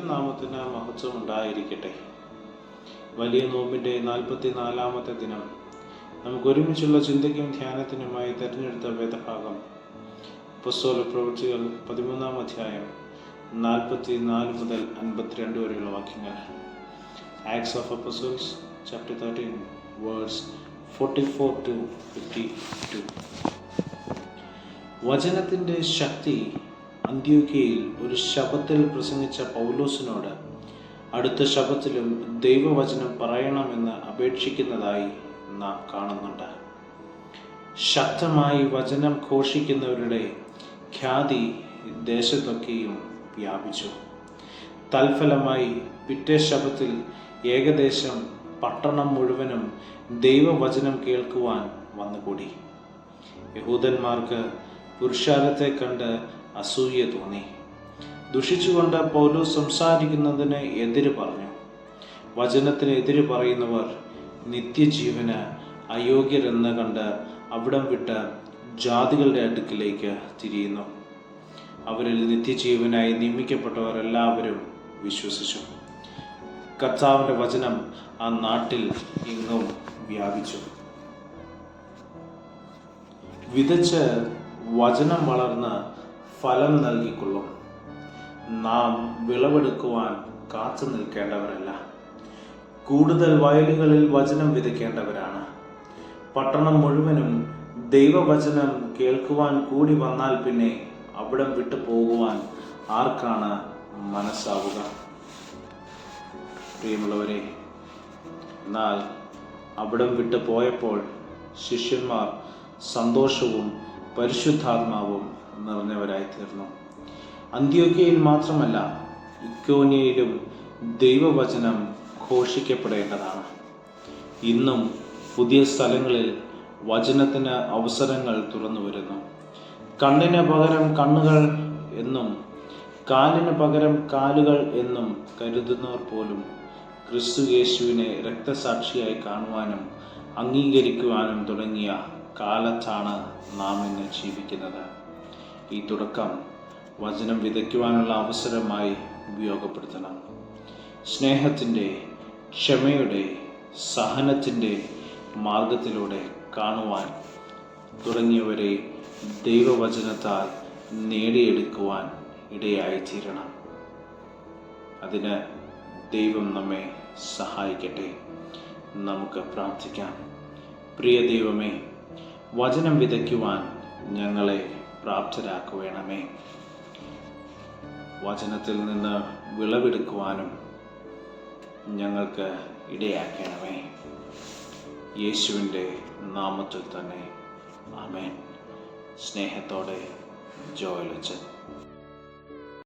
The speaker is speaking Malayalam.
നാമത്തിന് മഹത്വം ഉണ്ടായിരിക്കട്ടെ വലിയ നോമ്പിന്റെ നാൽപ്പത്തി നാലാമത്തെ ദിനം. നമുക്ക് ഒരുമിച്ചുള്ള ചിന്തയ്ക്കും ധ്യാനത്തിനുമായി തിരഞ്ഞെടുത്ത വേദഭാഗം. പുസ്തക പ്രവൃത്തികൾ പതിമൂന്നാം അധ്യായം നാൽപ്പത്തി നാല് മുതൽ അൻപത്തിരണ്ട് വരെയുള്ള വാക്യങ്ങൾ. Acts of apostles chapter thirteen words forty four to fifty two വചനത്തിന്റെ ശക്തി അന്ത്യോക്കയിൽ ഒരു ശബത്തിൽ പ്രസംഗിച്ച പൗലോസിനോട് അടുത്ത ശബത്തിലും ദൈവവചനം പറയണമെന്ന് അപേക്ഷിക്കുന്നതായി നാം കാണുന്നുണ്ട്. ശക്തമായി വചനം ഘോഷിക്കുന്നവരുടെ ഖ്യാതി ദേശത്തൊക്കെയും വ്യാപിച്ചു. തൽഫലമായി പിറ്റേ ശബത്തിൽ ഏകദേശം പട്ടണം മുഴുവനും ദൈവവചനം കേൾക്കുവാൻ വന്നുകൂടി. യഹൂദന്മാർക്ക് പുരുഷാരത്തെ കണ്ട് അസൂയ തോന്നി. ദുഷിച്ചുകൊണ്ട് പൗലോസ് സംസാരിക്കുന്നതിന് എതിര് പറഞ്ഞു. വചനത്തിന് എതിര് പറയുന്നവർ നിത്യജീവന് അയോഗ്യരെന്ന് കണ്ട് അവിടം വിട്ട് ജാതികളുടെ അടുക്കിലേക്ക് തിരിയുന്നു. അവരിൽ നിത്യജീവനായി നിയമിക്കപ്പെട്ടവർ എല്ലാവരും വിശ്വസിച്ചു. കർത്താവിന്റെ വചനം ആ നാട്ടിൽ ഇന്നും വ്യാപിച്ചു. വിതച്ച് വചനം വളർന്ന് ഫലം നൽകിക്കൊള്ളും. നാം വിളവെടുക്കുവാൻ കാത്തു നിൽക്കേണ്ടവരല്ല. കൂടുതൽ വയലുകളിൽ വചനം വിതയ്ക്കേണ്ടവരാണ്. പട്ടണം മുഴുവനും ദൈവവചനം കേൾക്കുവാൻ കൂടി വന്നാൽ പിന്നെ അവിടം വിട്ടു പോകുവാൻ ആർക്കാണ് മനസ്സാവുക? പ്രിയമുള്ളവരെ എന്നാൽ അവിടം വിട്ടു പോയപ്പോൾ ശിഷ്യന്മാർ സന്തോഷവും പരിശുദ്ധാത്മാവും നിറഞ്ഞവരായി തീർന്നു അന്ത്യോഗ്യയിൽ മാത്രമല്ല ഇക്കോനിയയിലും ദൈവവചനം ഘോഷിക്കപ്പെടേണ്ടതാണ്. ഇന്നും പുതിയ സ്ഥലങ്ങളിൽ വചനത്തിന് അവസരങ്ങൾ തുറന്നു വരുന്നു കണ്ണിന് പകരം കണ്ണുകൾ എന്നും കാലിന് പകരം കാലുകൾ എന്നും കരുതുന്നവർ പോലും ക്രിസ്തു യേശുവിനെ രക്തസാക്ഷിയായി കാണുവാനും അംഗീകരിക്കുവാനും തുടങ്ങിയ കാലത്താണ് നാം ഇന്ന് ജീവിക്കുന്നത്. ഈ തുടക്കം വചനം വിതയ്ക്കുവാനുള്ള അവസരമായി ഉപയോഗപ്പെടുത്തണം. സ്നേഹത്തിന്റെ ക്ഷമയുടെ സഹനത്തിന്റെ മാർഗത്തിലൂടെ കാണുവാൻ തുടങ്ങിയവരെ ദൈവവചനത്താൽ നേടിയെടുക്കുവാൻ ഇടയായിത്തീരണം. അതിന് ദൈവം നമ്മെ സഹായിക്കട്ടെ. നമുക്ക് പ്രാർത്ഥിക്കാം. പ്രിയ ദൈവമേ വചനം വിതയ്ക്കുവാൻ ഞങ്ങളെ പ്രാപ്തരാക്കുവേണമേ. വചനത്തിൽ നിന്ന് വിളവെടുക്കുവാനും ഞങ്ങൾക്ക് ഇടയാക്കണമേ. യേശുവിന്റെ നാമത്തിൽ തന്നെ. ആമേൻ. സ്നേഹത്തോടെ ജോയലച്ചൻ.